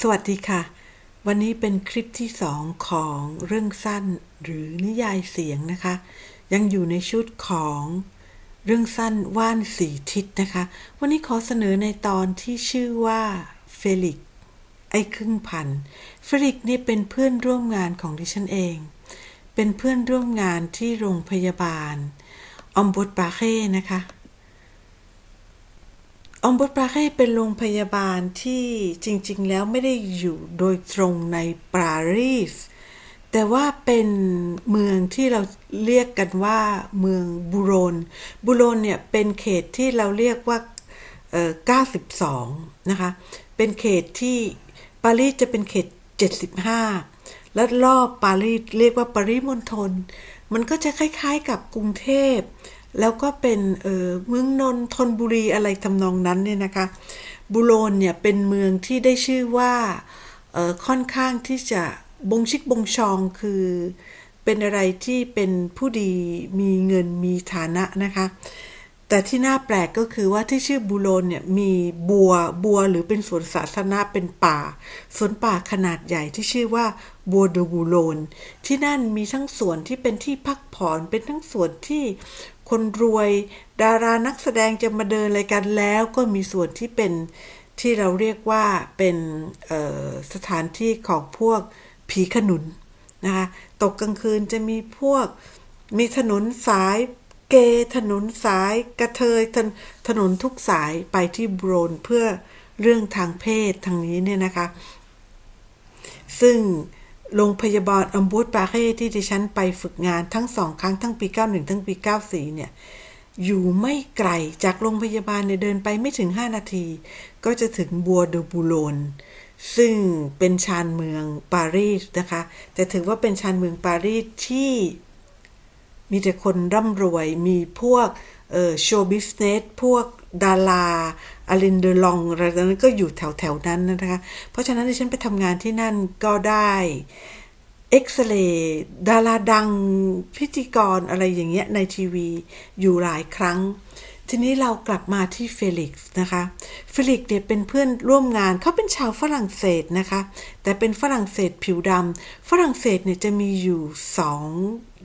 สวัสดีค่ะ วันนี้เป็นคลิปที่สองของเรื่องสั้นหรือนิยายเสียงนะคะ ยังอยู่ในชุดของเรื่องสั้นว่านสีทิศนะคะ วันนี้ขอเสนอในตอนที่ชื่อว่าเฟลิกไอ้ครึ่งพันเฟลิกนี่เป็นเพื่อนร่วมงานของดิฉันเอง เป็นเพื่อนร่วมงานที่โรงพยาบาลอมบุตบาเค่นะคะ อองบุตปราเค่เป็นโรงพยาบาลที่จริง ๆ แล้วไม่ได้อยู่โดยตรงในปารีส แต่ว่าเป็นเมืองที่เราเรียกกันว่าเมืองบูโรน บูโรนเนี่ยเป็นเขตที่เราเรียกว่า92 นะคะ เป็นเขตที่ปารีสจะเป็นเขต 75 และรอบปารีสเรียกว่าปริมณฑล มันก็จะคล้ายๆกับกรุงเทพ แล้วก็เป็นเออเมืองนนทนบุรีอะไรทำนองนั้นเนี่ยนะคะบูโรนเนี่ยเป็นเมืองที่ได้ชื่อว่าเออค่อนข้างที่จะบงชิกบงชองคือเป็นอะไรที่เป็นผู้ดีมีเงินมีฐานะนะคะ แต่ที่น่าแปลกก็คือว่าที่ชื่อบูโรนเนี่ยมีบัวบัวหรือเป็นสวนสาธารณะเป็นป่าสวนป่าขนาดใหญ่ที่ชื่อว่า บัวดอบูโรนที่นั่นมีทั้งส่วนที่เป็นที่พักผ่อนเป็นทั้งส่วนที่คนรวย ดารานักแสดงจะมาเดินอะไรกันแล้วก็มีส่วนที่เป็นที่เราเรียกว่าเป็นสถานที่ของพวกผีขนุนนะคะตกกลางคืนจะมีพวกมีถนนสายเกถนนสายกระเทยถนถนนทุกสายไปที่โบรนเพื่อเรื่องทางเพศทางนี้เนี่ยนะคะ ซึ่ง โรงพยาบาลอัมบูตปาเร่ที่ดิฉันไปฝึกงานทั้งสองครั้งทั้งปี 91 ทั้งปี 94 เนี่ย อยู่ไม่ไกลจากโรงพยาบาลเนี่ยเดินไปไม่ถึง 5 นาที ก็จะถึงบัวเดอบูโลนซึ่งเป็นชานเมืองปารีสนะคะ แต่ถือว่าเป็นชานเมืองปารีสที่มีแต่คนร่ำรวย มีพวกโชว์บิสเนส พวกดารา อลินเดอลองอะไรนั้นก็อยู่แถวแถวนั้นนะคะ เพราะฉะนั้นดิฉันไปทำงานที่นั่นก็ได้เอ็กซเรย์ดาราดังพิธีกรอะไรอย่างเงี้ยในทีวีอยู่หลายครั้ง ทีนี้เรากลับมาที่เฟลิกซ์นะคะเฟลิกซ์เนี่ยเป็นเพื่อนร่วมงานเขาเป็นชาวฝรั่งเศสนะคะ แต่เป็นฝรั่งเศสผิวดำฝรั่งเศสเนี่ยจะมีอยู่สอง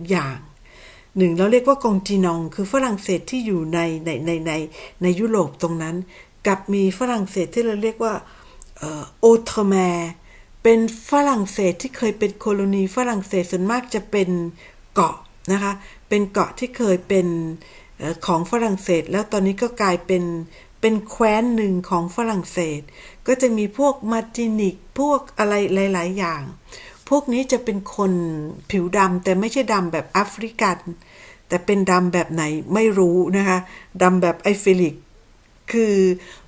อย่างหนึ่งเราเรียกว่ากองจีนอง คือฝรั่งเศสที่อยู่ในในในในในยุโรปตรงนั้น กับมีฝรั่งเศสที่เราเรียกว่าโอเทอร์แมเป็นฝรั่งเศสที่เคยเป็นโคโลนีฝรั่งเศสส่วนมากจะเป็นเกาะนะคะ เป็นเกาะที่เคยเป็นของฝรั่งเศส แล้วตอนนี้ก็กลายเป็นเป็นแคว้นหนึ่งของฝรั่งเศส ก็จะมีพวกมาตินิกพวกอะไรหลาย ๆ อย่าง พวกนี้จะเป็นคนผิวดำแต่ไม่ใช่ดำแบบแอฟริกัน แต่เป็นดำแบบไหนไม่รู้นะคะดำแบบไอฟิลิก คือ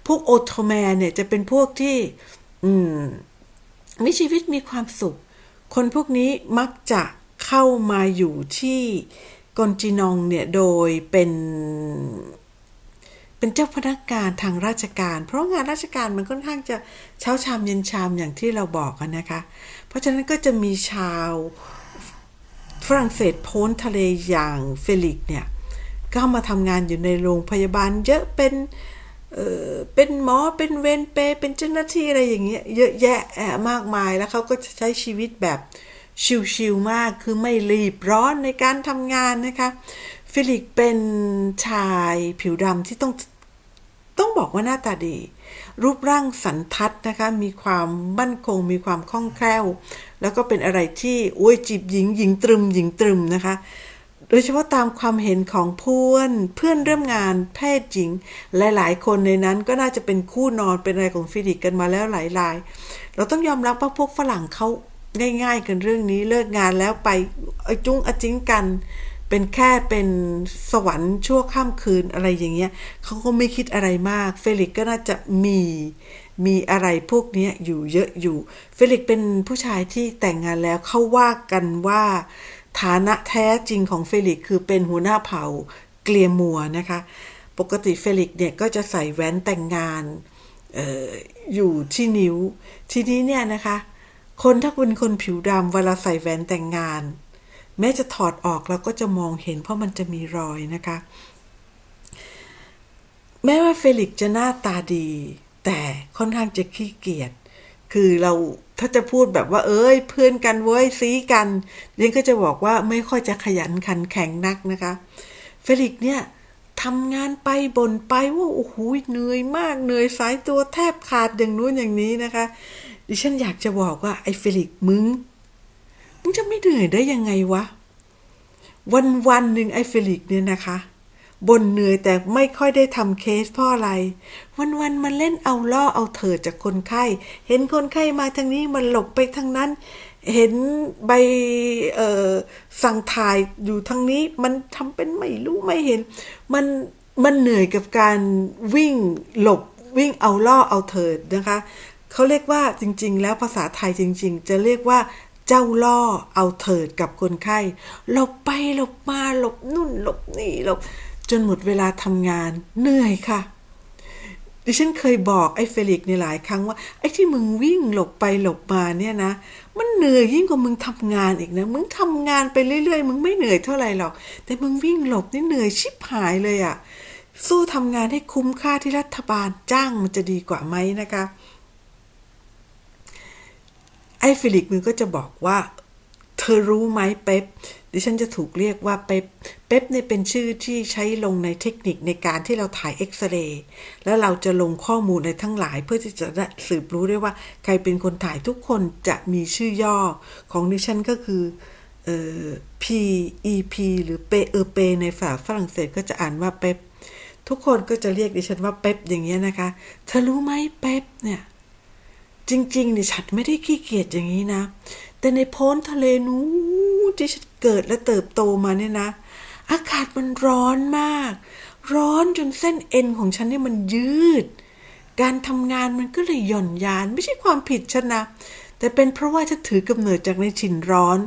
พวกโอโตแมนเนี่ยจะเป็นพวกที่อืมมีชีวิตมีความสุข คนพวกนี้มักจะเข้ามาอยู่ที่กอนจีนองเนี่ยโดยเป็นเป็นเจ้าพนักงานทางราชการ เพราะงานราชการมันค่อนข้างจะเช้าชามเย็นชามอย่างที่เราบอกกันนะคะ เพราะฉะนั้นก็จะมีชาวฝรั่งเศสพ้นทะเลอย่างเฟลิกเนี่ยก็มาทำงานอยู่ในโรงพยาบาลเยอะเป็น เออเป็นหมอเป็นเวรเป เป็นเจ้าหน้าที่อะไรอย่างเงี้ยเยอะแยะมากมายแล้วเขาก็จะใช้ชีวิตแบบชิลๆมากคือไม่รีบร้อนในการทำงานนะคะ ฟิลิกเป็นชายผิวดำที่ต้องต้องบอกว่าหน้าตาดี รูปร่างสันทัดนะคะ มีความมั่นคง มีความคล่องแคล่ว แล้วก็เป็นอะไรที่โอ้ยจีบหญิงหญิงตรึมหญิงตรึมนะคะ โดยเฉพาะตามความเห็นของเพื่อนเพื่อนเริ่มงานเพศหญิง หลายๆ คนในนั้นก็น่าจะเป็นคู่นอนเป็นอะไรของฟิลิกกันมาแล้วหลายราย เราต้องยอมรับว่าพวกฝรั่งเขาง่าย ๆ กันเรื่องนี้เลิกงานแล้วไปจุ้งอจิ้งกัน เป็นแค่เป็นสวรรค์ชั่วข้ามคืนอะไรอย่างเงี้ยเขาก็ไม่คิดอะไรมาก เฟลิกก็น่าจะมีมีอะไรพวกนี้อยู่เยอะอยู่ เฟลิกเป็นผู้ชายที่แต่งงานแล้วเขาว่ากันว่า ฐานะแท้จริงของเฟลิกคือเป็นหัวหน้าเผ่าเกลียมัวนะคะ ปกติเฟลิกเนี่ยก็จะใส่แหวนแต่งงานอออยู่ที่นิ้ว ทีนี้เนี่ยนะคะ คนถ้าเป็นคนผิวดำเวลาใส่แหวนแต่งงาน แม้จะถอดออกเราก็จะมองเห็นเพราะมันจะมีรอยนะคะ แม้ว่าเฟลิกจะหน้าตาดี แต่ค่อนข้างจะขี้เกียจคือเรา ถ้าจะพูดแบบว่า เอ้ย เพื่อนกันเว้ยซีกันเรนก็จะบอกว่าไม่ค่อยจะขยันขันแข็งนักนะคะ เฟลิกเนี่ยทำงานไปบ่นไปว่าโอ้โหเหนื่อยมากเหนื่อยสายตัวแทบขาดอย่างนู้นอย่างนี้นะคะ ดิฉันอยากจะบอกว่าไอ้เฟลิกมึงมึงจะไม่เหนื่อยได้ยังไงวะ วันวันหนึ่งไอ้เฟลิกเนี่ยนะคะ บ่นเหนื่อยแต่ไม่ค่อยได้ทำเคสเพราะอะไร วันวันๆมันเล่นเอาล่อเอาเถิดจากคนไข้ เห็นคนไข้มาทางนี้มันหลบไปทางนั้น เห็นใบสั่งถ่ายอยู่ทางนี้ มันทำเป็นไม่รู้ไม่เห็น มันมันเหนื่อยกับการวิ่งหลบวิ่งเอาล่อเอาเถิดนะคะเขาเรียกว่าจริง ๆ แล้วภาษาไทยจริง ๆ จะเรียกว่าเจ้าล่อเอาเถิดกับคนไข้หลบไปหลบมาหลบนู่นหลบนี่หลบ จนหมดเวลาทำงานเหนื่อยค่ะ ดิฉันเคยบอกไอ้เฟลิกในหลายครั้งว่า ไอ้ที่มึงวิ่งหลบไปหลบมาเนี่ยนะ มันเหนื่อยยิ่งกว่ามึงทำงานอีกนะ มึงทำงานไปเรื่อยๆ มึงไม่เหนื่อยเท่าไหร่หรอก แต่มึงวิ่งหลบนี่เหนื่อยชิบหายเลยอะ่ะ สู้ทำงานให้คุ้มค่าที่รัฐบาลจ้างมันจะดีกว่าไหมนะคะไอ้ฟิลิกมันก็จะบอกว่า เธอรู้ไหมเป๊ปดิฉันจะถูกเรียกว่าเป๊ป เป๊ปเนี่ยเป็นชื่อที่ใช้ลงในเทคนิคในการที่เราถ่ายเอ็กซเรย์แล้วเราจะลงข้อมูลในทั้งหลาย เพื่อที่จะสืบรู้ได้ว่า ใครเป็นคนถ่ายทุกคนจะมีชื่อย่อของดิฉันก็คือเอ่อ P E P หรือเปเออเปในภาษาฝรั่งเศสก็จะอ่านว่าเป๊ปทุกคนก็จะเรียกดิฉันว่าเป๊ปอย่างเงี้ยนะคะเธอรู้ไหมเป๊ปเนี่ยจริงๆเนี่ยฉันไม่ได้ขี้เกียจอย่างนี้นะ แต่ในโพ้นทะเลนู้นที่ฉันเกิดและเติบโตมาเนี่ยนะ อากาศมันร้อนมาก ร้อนจนเส้นเอ็นของฉันเนี่ยมันยืด การทำงานมันก็เลยหย่อนยานไม่ใช่ความผิดฉันนะ แต่เป็นเพราะว่าฉันถือกำเนิดจากในถิ่นร้อน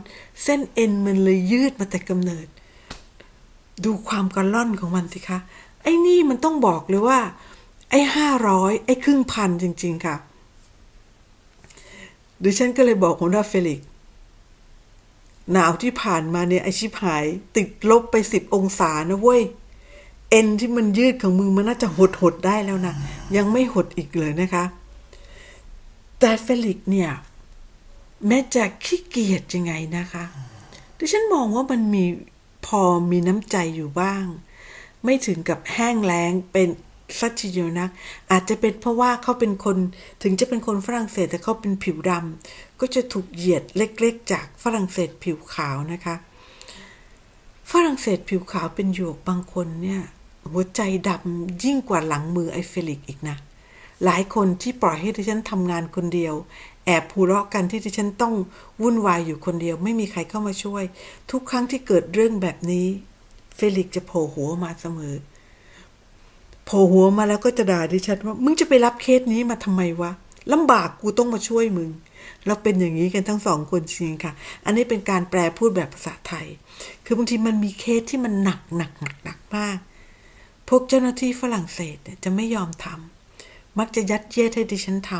เส้นเอ็นมันเลยยืดมาแต่กำเนิด ดูความกระล่อนของมันสิคะ ไอ้นี่มันต้องบอกเลยว่า ไอ้ห้าร้อยไอ้ครึ่งพันจริง ๆค่ะดิฉันก็เลยบอกหัวหน้าเฟลิก หนาวที่ผ่านมาเนี่ยไอชิบหาย ติดลบไปสิบองศานะเว้ย เอ็นที่มันยืดของมึงมันน่าจะหดหดได้แล้วนะ ยังไม่หดอีกเลยนะคะ แต่เฟลิกเนี่ย แม้จะขี้เกียจยังไงนะคะดิฉันมองว่ามันมีพอมีน้ำใจอยู่บ้าง ไม่ถึงกับแห้งแล้งเป็น สักทีเดียวนัก อาจจะเป็นเพราะว่าเขาเป็นคนถึงจะเป็นคนฝรั่งเศสแต่เขาเป็นผิวดำก็จะถูกเหยียดเล็กๆ จากฝรั่งเศสผิวขาวนะคะ ฝรั่งเศสผิวขาวเป็นหยวกบางคนเนี่ยหัวใจดำยิ่งกว่าหลังมือไอเฟลิกอีกนะหลายคนที่ปล่อยให้ดิฉันทำงานคนเดียว แอบหัวเราะกันที่ดิฉันต้องวุ่นวายอยู่คนเดียว ไม่มีใครเข้ามาช่วย ทุกครั้งที่เกิดเรื่องแบบนี้ เฟลิกจะโผล่หัวมาเสมอ ผล่หัวมาแล้วก็จะด่าดิฉันว่า มึงจะไปรับเคสนี้มาทำไมวะลำบากกูต้องมาช่วยมึง เราเป็นอย่างนี้กันทั้งสองคนจริงค่ะ อันนี้เป็นการแปลพูดแบบภาษาไทย คือบางทีมันมีเคสที่มันหนักหนักหนักหนักมาก พวกเจ้าหน้าที่ฝรั่งเศสจะไม่ยอมทำมักจะยัดเยียดให้ดิฉันท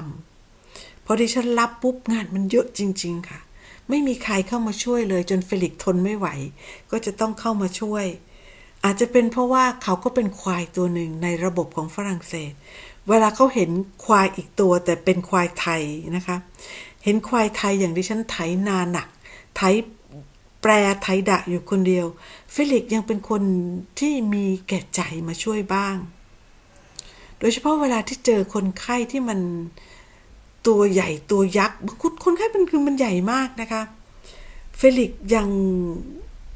ำพอดิฉันรับปุ๊บงานมันเยอะจริง ๆ ค่ะ ไม่มีใครเข้ามาช่วยเลยจนเฟลิกทนไม่ไหว ก็จะต้องเข้ามาช่วย อาจจะเป็นเพราะว่าเขาก็เป็นควายตัวหนึ่งในระบบของฝรั่งเศส เวลาเขาเห็นควายอีกตัวแต่เป็นควายไทยนะคะ เห็นควายไทยอย่างที่ฉันไถนาหนัก ไถแปรไถดะอยู่คนเดียวเฟลิกยังเป็นคนที่มีแก่ใจมาช่วยบ้าง โดยเฉพาะเวลาที่เจอคนไข้ที่มันตัวใหญ่ตัวยักษ์คนคนไข้มันคือมันใหญ่มากนะคะ เฟลิกยัง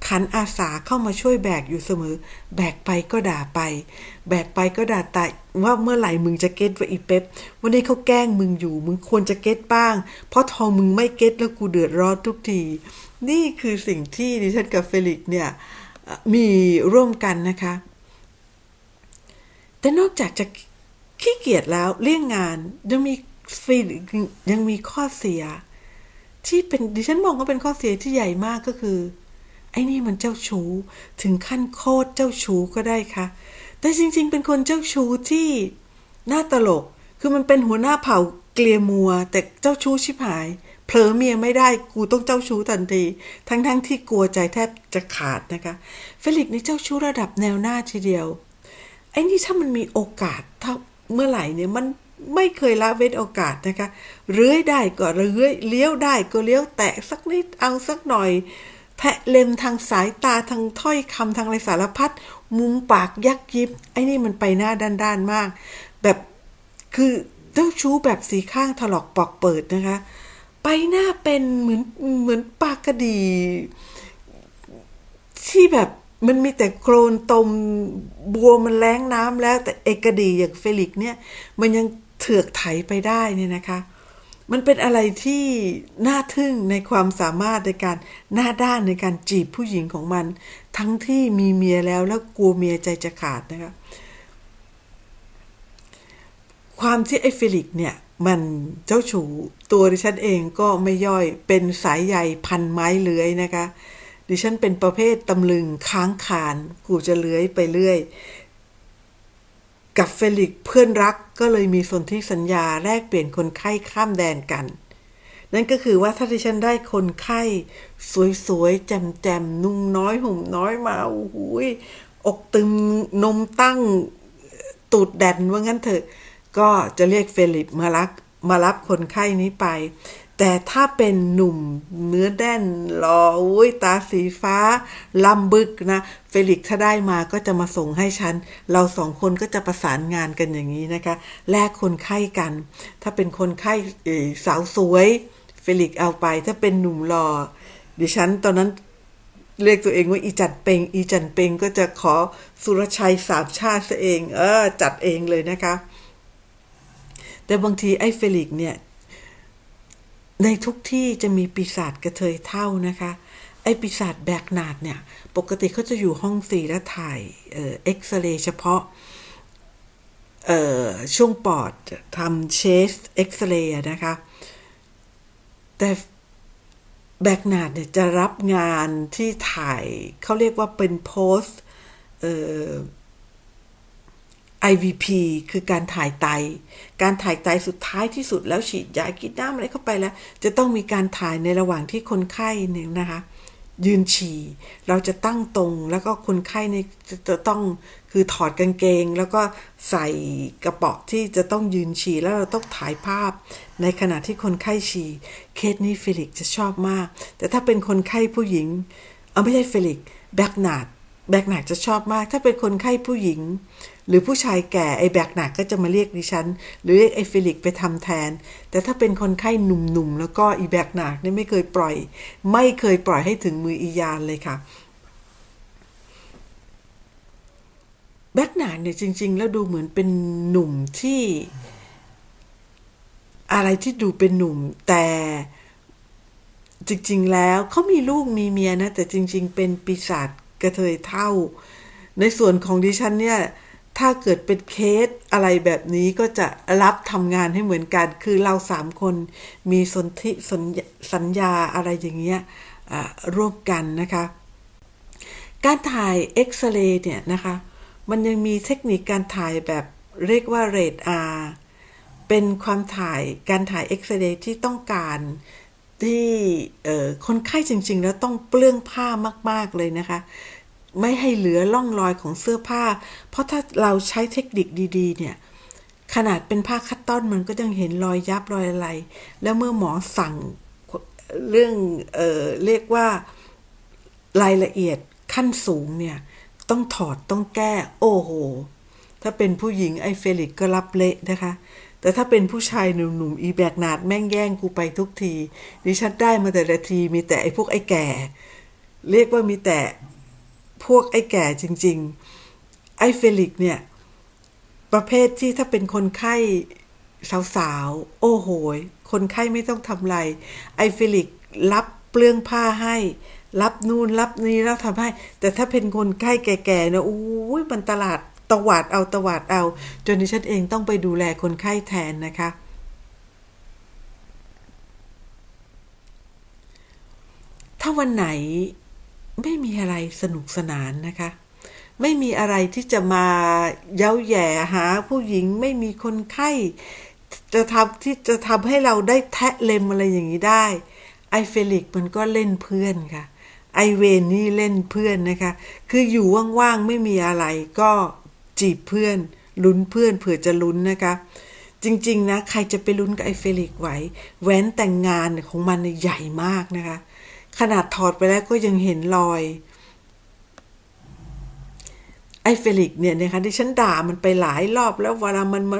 ขันอาสาเข้ามาช่วยแบกอยู่เสมอ แบกไปก็ด่าไป แบกไปก็ด่าตายว่าเมื่อไหร่มึงจะเก็ตว่าอีเป๊ปวันนี้เขาแกล้งมึงอยู่ มึงควรจะเก็ตบ้าง เพราะทอมึงไม่เก็ตแล้วกูเดือดร้อนทุกที นี่คือสิ่งที่ดิฉันกับเฟลิกซ์เนี่ยมีร่วมกันนะคะ แต่นอกจากจะขี้เกียจแล้วเลี่ยงงานยังมีฟีลยังมีข้อเสีย ที่เป็นดิฉันมองว่าเป็นข้อเสียที่ใหญ่มากก็คือ ไอ้นี่มันเจ้าชู้ถึงขั้นโคตรเจ้าชู้ก็ได้ค่ะ แต่จริงๆ เป็นคนเจ้าชู้ที่น่าตลก คือมันเป็นหัวหน้าเผ่าเกลียมัว แต่เจ้าชู้ชิบหาย เผลอเมียไม่ได้กูต้องเจ้าชู้ทันที ทั้งๆที่กลัวใจแทบจะขาดนะคะ เฟลิกซ์นี่เจ้าชู้ระดับแนวหน้าทีเดียว ไอ้นี่ถ้ามันมีโอกาสถ้าเมื่อไหร่เนี่ยมันไม่เคยละเว้นโอกาสนะคะเลื้อยได้ก็เลื้อยเลี้ยวได้ก็เลี้ยวแตะสักนิดเอาสักหน่อย แทะเล็มทางสายตาทางถ้อยคำทางอะไรสารพัดมุมปากยักยิบ ไอ้นี่มันไปหน้าด้านๆมาก แบบคือเจ้าชู้แบบสีข้างถลอกปอกเปิดนะคะ ไปหน้าเป็นเหมือนเหมือนปากกระดีที่แบบมันมีแต่โครนตมบัวมันแล้งน้ำแล้วแต่เอกดีอย่างเฟลิกเนี่ย มันยังเถือกไถไปได้เนี่ยนะคะ มันเป็นอะไรที่น่าทึ่งในความสามารถในการหน้าด้านในการจีบผู้หญิงของมัน ทั้งที่มีเมียแล้วแล้วกลัวเมียใจจะขาดนะคะความที่ไอ้ฟิลิกเนี่ยมันเจ้าชู้ตัวดิฉันเองก็ไม่ย่อยเป็นสายใยพันไม้เลื้อยนะคะ ดิฉันเป็นประเภทตำลึงค้างคานกูจะเลื้อยไปเรื่อย กับเฟลิกเพื่อนรักก็เลยมีสนธิสัญญาแลกเปลี่ยนคนไข้ข้ามแดนกัน นั่นก็คือว่าถ้าดิฉันได้คนไข้ สวยๆ แจ่มๆ นุ่งน้อยห่มน้อยมาโอ้โหยอกตึงนมตั้งตูดแดนว่างั้นเถอะ ก็จะเรียกเฟลิปมารับมารับคนไข้นี้ไป แต่ถ้าเป็นหนุ่มเนื้อแน่นหล่ออุ้ยตาสีฟ้าลำบึกนะเฟลิกถ้าได้มาก็จะมาส่งให้ฉัน เราสองคนก็จะประสานงานกันอย่างนี้นะคะ แลกคนไข้กัน ถ้าเป็นคนไข้สาวสวย เฟลิกเอาไปถ้าเป็นหนุ่มหล่อดิฉันตอนนั้นเรียกตัวเองว่าอีจันเปงอีจันเปงก็จะขอสุรชัยสามชาติซะเอง เออจัดเองเลยนะคะ แต่บางทีไอ้เฟลิกเนี่ย ในทุกที่จะมีปีศาจกระเทยเท่านะคะ ไอ้ปีศาจแบกนาดเนี่ย ปกติเขาจะอยู่ห้องสีและถ่ายเอ็กซเรย์เฉพาะช่วงปอดทำเชสเอ็กซเรย์นะคะ แต่แบกนาดเนี่ยจะรับงานที่ถ่ายเขาเรียกว่าเป็นโพสเอ่อ IVP คือการถ่ายไต การถ่ายไตสุดท้ายที่สุดแล้วฉีดยากินน้ำอะไรเข้าไปแล้ว จะต้องมีการถ่ายในระหว่างที่คนไข้เนี่ยนะคะ ยืนฉี่ เราจะตั้งตรงแล้วก็คนไข้เนี่ยจะจะต้องคือถอดกางเกง แล้วก็ใส่กระเป๋าที่จะต้องยืนฉี่แล้วเราต้องถ่ายภาพ ในขณะที่คนไข้ฉี่เคสนี้ฟิลิกจะชอบมาก แต่ถ้าเป็นคนไข้ผู้หญิงเอาไม่ใช่ฟิลิกแบกนาดแบกหนักจะชอบมาก ถ้าเป็นคนไข้ผู้หญิง หรือผู้ชายแก่ไอ้แบกหนักก็จะมาเรียกดิฉัน หรือเรียกไอ้ฟิลิกไปทำแทน แต่ถ้าเป็นคนไข้หนุ่มๆแล้วก็อีแบกหนักเนี่ยไม่เคยปล่อย ไม่เคยปล่อยให้ถึงมืออียานเลยค่ะแบกหนักเนี่ยจริง ๆ แล้วดูเหมือนเป็นหนุ่มที่ อะไรที่ดูเป็นหนุ่ม แต่จริง ๆ แล้วเขามีลูกมีเมียนะ แต่จริง ๆ เป็นปีศาจกระเทยเท่า ในส่วนของดิฉันเนี่ย ถ้าเกิดเป็นเคสอะไรแบบนี้ก็จะรับทำงานให้เหมือนกัน คือเราสามคนมีสนธิสัญญาสัญญาอะไรอย่างเงี้ยร่วมกันนะคะ การถ่ายเอ็กซเรย์เนี่ยนะคะ มันยังมีเทคนิคการถ่ายแบบเรียกว่าเรดอาร์เป็นความถ่ายการถ่ายเอ็กซเรย์ที่ต้องการที่คนไข้จริง ๆ แล้วต้องเปลื้องผ้ามาก ๆ เลยนะคะ ไม่ให้เหลือร่องรอยของเสื้อผ้า เพราะถ้าเราใช้เทคนิคดีๆ เนี่ย ขนาดเป็นผ้าคัตตอนมันก็ยังเห็นรอยยับรอยอะไร แล้วเมื่อหมอสั่งเรื่องเออเรียกว่ารายละเอียดขั้นสูงเนี่ย ต้องถอดต้องแก้ โอ้โห ถ้าเป็นผู้หญิงไอ้เฟลิกก็รับเละนะคะ แต่ถ้าเป็นผู้ชายหนุ่มๆอีแบกนาดแม่งแย่งกูไปทุกทีดิฉันได้มาแต่ละทีมีแต่ไอ้พวกไอ้แก่ เรียกว่ามีแต่ พวกไอ้แก่จริง ๆ ไอ้เฟลิกเนี่ย ประเภทที่ถ้าเป็นคนไข้สาวๆ โอ้โหย คนไข้ไม่ต้องทำไร ไอฟิลิกรับเปลื้องผ้าให้ รับนู่นรับนี่แล้วทำให้ แต่ถ้าเป็นคนไข้แก่ๆเนี่ยอู้ยมันตลาดตวาดเอาตวาดเอา จนดิฉันเองต้องไปดูแลคนไข้แทนนะคะ ถ้าวันไหน ไม่มีอะไรสนุกสนานนะคะ ไม่มีอะไรที่จะมาเย้าแย่หาผู้หญิงไม่มีคนไข้จะทำที่จะทำให้เราได้แทะเล็มอะไรอย่างนี้ได้ไอเฟลิกมันก็เล่นเพื่อนค่ะไอเวนนี่เล่นเพื่อนนะคะ คืออยู่ว่างๆไม่มีอะไรก็จีบเพื่อนลุ้นเพื่อนเผื่อจะลุ้นนะคะ จริงๆนะใครจะไปลุ้นกับไอเฟลิกไหวแหวนแต่งงานของมันใหญ่มากนะคะ ขนาดถอดไปแล้วก็ยังเห็นรอย ไอเฟลิกเนี่ยนะคะที่ฉันด่ามันไปหลายรอบแล้วเวลามันมา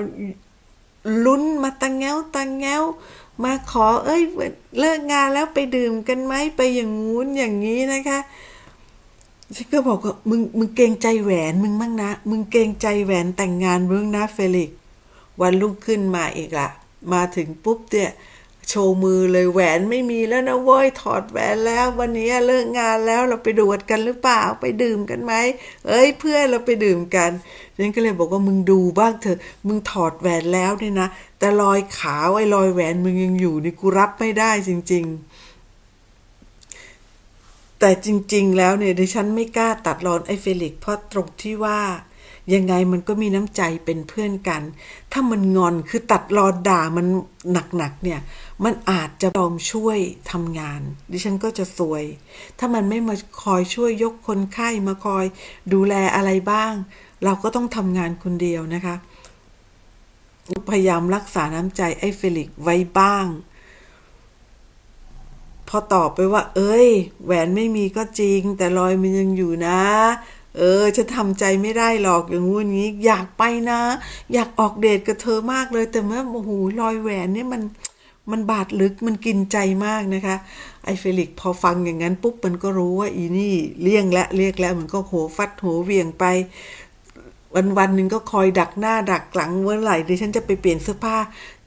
ลุ้นมาตังแง้วตังแง้ว มาขอเอ้ยเลิกงานแล้วไปดื่มกันไหมไปอย่างงู้นอย่างนี้นะคะฉันก็บอกว่ามึงมึงเกรงใจแหวนมึงบ้างนะ มึงเกรงใจแหวนแต่งงานมึงนะเฟลิก วันรุ่งขึ้นมาอีกละมาถึงปุ๊บเนี่ย โชว์มือเลยแหวนไม่มีแล้วนะเว้ยถอดแหวนแล้ว วันนี้เลิกงานแล้วเราไปดวดกันหรือเปล่าไปดื่มกันไหมเอ้ยเพื่อนเราไปดื่มกันฉันก็เลยบอกว่ามึงดูบ้างเถอะมึงถอดแหวนแล้วเนี่ยนะ แต่รอยขาวไอ้รอยแหวนมึงยังอยู่นี่กูรับไม่ได้จริง ๆ แต่จริง ๆ แล้วเนี่ยดิฉันไม่กล้าตัดรอนไอ้เฟลิกเพราะตรงที่ว่า ยังไงมันก็มีน้ำใจเป็นเพื่อนกัน ถ้ามันงอนคือตัดรอนด่ามันหนักๆเนี่ย มันอาจจะยอมช่วยทำงาน ดิฉันก็จะซวย ถ้ามันไม่มาคอยช่วยยกคนไข้มาคอย ดูแลอะไรบ้าง เราก็ต้องทำงานคนเดียวนะคะ พยายามรักษาน้ำใจไอ้เฟลิกไว้บ้าง พอตอบไปว่า เอ้ย แหวนไม่มีก็จริง แต่รอยมันยังอยู่นะ เออฉันทำใจไม่ได้หรอกอย่างงู้นงนี้ อยากไปนะ อยากออกเดทกับเธอมากเลย แต่เมื่อโอ้โหรอยแหวนเนี่ยมันมันบาดลึกมันกินใจมากนะคะ ไอเฟลิกพอฟังอย่างนั้นปุ๊บมันก็รู้ว่าอีนี่เลี่ยงและเรียกแล้วมันก็โหฟัดโหเวียงไป วันวันหนึ่งก็คอยดักหน้าดักหลังเมื่อไหร่ดิฉันจะไปเปลี่ยนเสื้อผ้า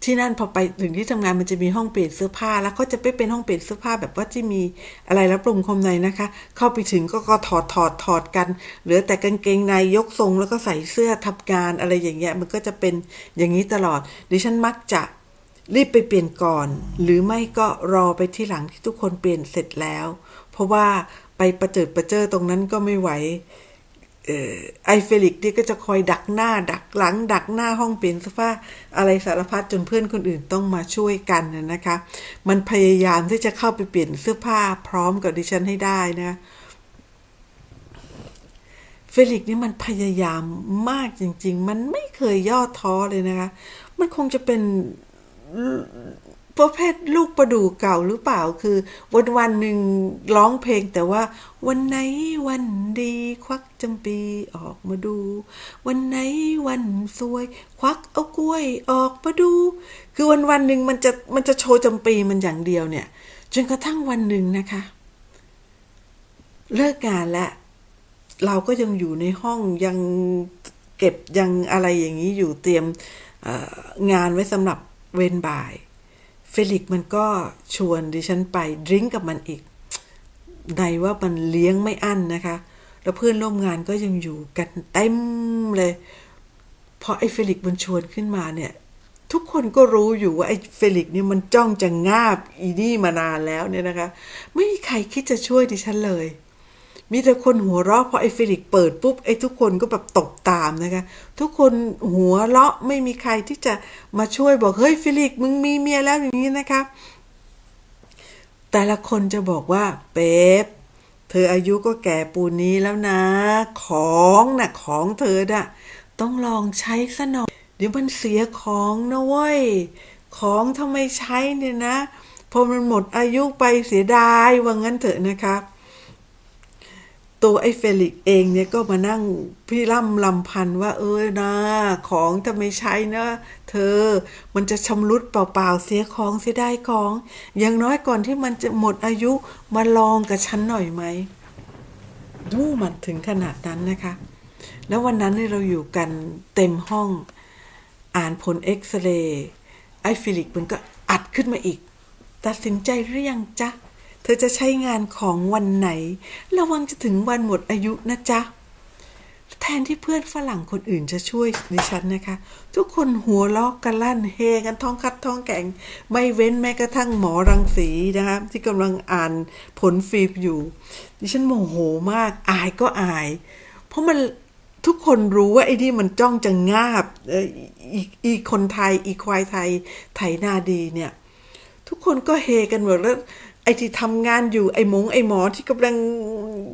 ที่นั่นพอไปถึงที่ทำงานมันจะมีห้องเปลี่ยนเสื้อผ้า แล้วก็จะไปเป็นห้องเปลี่ยนเสื้อผ้าแบบว่าที่มีอะไรรับลมคมในนะคะ เข้าไปถึงก็ก็ถอดถอดถอดกัน เหลือแต่กางเกงในยกทรงแล้วก็ใส่เสื้อทำงานอะไรอย่างเงี้ยมันก็จะเป็นอย่างนี้ตลอดดิฉันมักจะรีบไปเปลี่ยนก่อน หรือไม่ก็รอไปที่หลังที่ทุกคนเปลี่ยนเสร็จแล้ว เพราะว่าไปประเจิดประเจอตรงนั้นก็ไม่ไหว ไอเฟลิกซ์นี่ก็จะคอยดักหน้า ดักหลัง ดักหน้าห้องเปลี่ยนเสื้อผ้าอะไรสารพัดจนเพื่อนคนอื่นต้องมาช่วยกันนะนะคะ มันพยายามที่จะเข้าไปเปลี่ยนเสื้อผ้าพร้อมกับดิฉันให้ได้นะเฟลิกนี่มันพยายามมากจริง ๆ มันไม่เคยย่อท้อเลยนะคะ มันคงจะเป็น ประเภทลูกประดู่เก่าหรือเปล่าคือ วันวันหนึ่งร้องเพลงแต่ว่า วันไหนวันดีควักจำปีออกมาดู วันไหนวันสวย ควักเอากล้วยออกมาดู คือวันวันหนึ่งมันจะมันจะโชว์จำปีมันอย่างเดียวเนี่ย จนกระทั่งวันหนึ่งนะคะ เลิกงานแล้วเราก็ยังอยู่ในห้องยังเก็บยังอะไรอย่างนี้อยู่เตรียมงานไว้สำหรับเวนบ่าย เฟลิกมันก็ชวนดิฉันไปดริ้งกับมันอีกในว่ามันเลี้ยงไม่อั้นนะคะ แล้วเพื่อนร่วมงานก็ยังอยู่กันเต็มเลยพอไอ้เฟลิกมันชวนขึ้นมาเนี่ย ทุกคนก็รู้อยู่ว่าไอ้เฟลิกเนี่ยมันจ้องจะงาบอีนี่มานานแล้วเนี่ยนะคะ ไม่มีใครคิดจะช่วยดิฉันเลย มีแต่คนหัวเราะพอไอ้เฟลิกเปิดปุ๊บไอ้ทุกคนก็แบบตกตามนะคะ ทุกคนหัวเราะไม่มีใครที่จะมาช่วยบอกเฮ้ยเฟลิกมึงมีเมียแล้วอย่างนี้นะคะ แต่ละคนจะบอกว่าเป๊ปเธออายุก็แก่ปูนนี้แล้วนะ ของน่ะของเธอน่ะต้องลองใช้ซะหน่อยเดี๋ยวมันเสียของนะเว้ยของทำไมใช้เนี่ยนะพอมันหมดอายุไปเสียดายว่างั้นเถอะนะครับ ตัวไอ้เฟลิกเองเนี่ยก็มานั่งพี่ล่ำลำพันว่าเออนะของทำไมใช้นะเธอมันจะชำรุดเปล่าๆเสียของเสียได้ของอย่างน้อยก่อนที่มันจะหมดอายุมาลองกับฉันหน่อยไหมดูมันถึงขนาดนั้นนะคะ แล้ววันนั้นเราอยู่กันเต็มห้อง อ่านผลเอ็กซเรย์ไอ้ฟิลิกมันก็อัดขึ้นมาอีก ตัดสินใจหรือยังจ๊ะ ธอจะใช้งานของวันไหน ระวังจะถึงวันหมดอายุนะจ๊ะ แทนที่เพื่อนฝรั่งคนอื่นจะช่วยดิฉันนะคะ ทุกคนหัวลอกกันลั่นเฮกันท้องคัดท้องแข็ง ไม่เว้นแม้กระทั่งหมอรังสีนะคะที่กำลังอ่านผลฟิล์มอยู่ ดิฉันโมโหมากอายก็อาย เพราะมันทุกคนรู้ว่าไอ้นี่มันจ้องจะงาบอีคนไทยอีควายไทยไถนาดีเนี่ย ทุกคนก็เฮกันหมดแล้ว อ้ที่ทำงานอยู่ไอ้หมงไอ้หมอที่กำลัง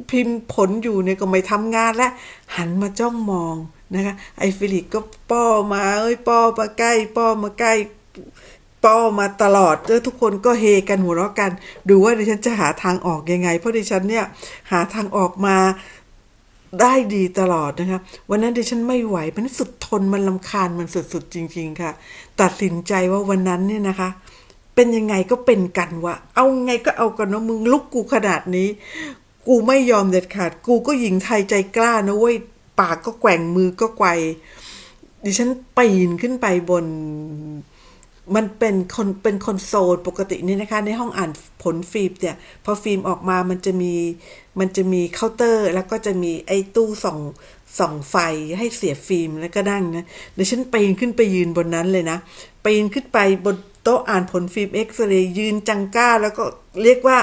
พิมพ์ผลอยู่เนี่ยก็ไม่ทำงานแล้วหันมาจ้องมองนะคะไอ้ฟิลิปก็ป้อมาเอ้ยป้อมาใกล้ ป้อมาใกล้ป้อมาตลอดแล้วทุกคนก็เฮกันหัวเราะกัน ดูว่าดิฉันจะหาทางออกยังไง เพราะดิฉันเนี่ยหาทางออกมาได้ดีตลอดนะคะวันนั้นดิฉันไม่ไหวมันสุดทนมันลำคาญมันสุดๆจริง ๆ ค่ะ ตัดสินใจว่าวันนั้นเนี่ยนะคะ เป็นยังไงก็เป็นกันวะ เอาไงก็เอากันนะมึงลุกกูขนาดนี้ กูไม่ยอมเด็ดขาด กูก็หญิงไทยใจกล้านะเว้ย ปากก็แกว่งมือก็ไกวดิฉันปีนขึ้นไปบน มันเป็นคนเป็นคอนโซลปกตินี่นะคะ ในห้องอ่านผลฟิล์มเนี่ยพอฟิล์มออกมามันจะมีมันจะมีเคาน์เตอร์ แล้วก็จะมีไอ้ตู้ส่องส่องไฟให้เสียฟิล์มแล้วก็นั่งนะเดี๋ยวฉันปีนขึ้นไปยืนบนนั้นเลยนะปีนขึ้นไปบน โต๊ะอ่านผลฟิล์มเอ็กซเรย์ยืนจังก้า แล้วก็เรียกว่า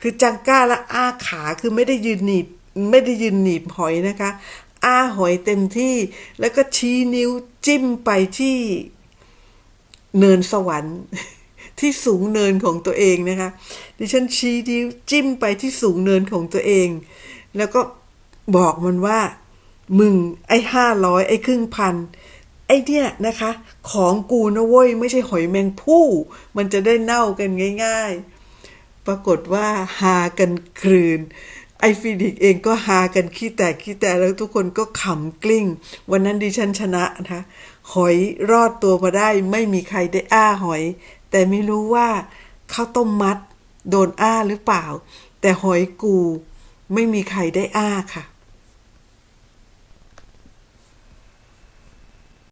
คือจังก้าและอ้าขาคือไม่ได้ยืนหนีบไม่ได้ยืนหนีบหอยนะคะ อ้าหอยเต็มที่ แล้วก็ชี้นิ้วจิ้มไปที่เนินสวรรค์ที่สูงเนินของตัวเองนะคะ ดิฉันชี้นิ้วจิ้มไปที่สูงเนินของตัวเอง แล้วก็บอกมันว่า มึงไอ้ห้าร้อยไอ้ครึ่งพัน ไอเนี่ยนะคะ ของกูนะเว้ยไม่ใช่หอยแมงผู้ มันจะได้เน่ากันง่าย ๆ ปรากฏว่าฮากันคลืนไอฟินิกเองก็ฮากันขี้แตกขี้แตกแล้วทุกคนก็ขำกลิ้ง วันนั้นดิฉันชนะนะคะหอยรอดตัวมาได้ไม่มีใครได้อ้าหอย แต่ไม่รู้ว่าข้าวต้มมัด โดนอ้าหรือเปล่า แต่หอยกูไม่มีใครได้อ้าค่ะ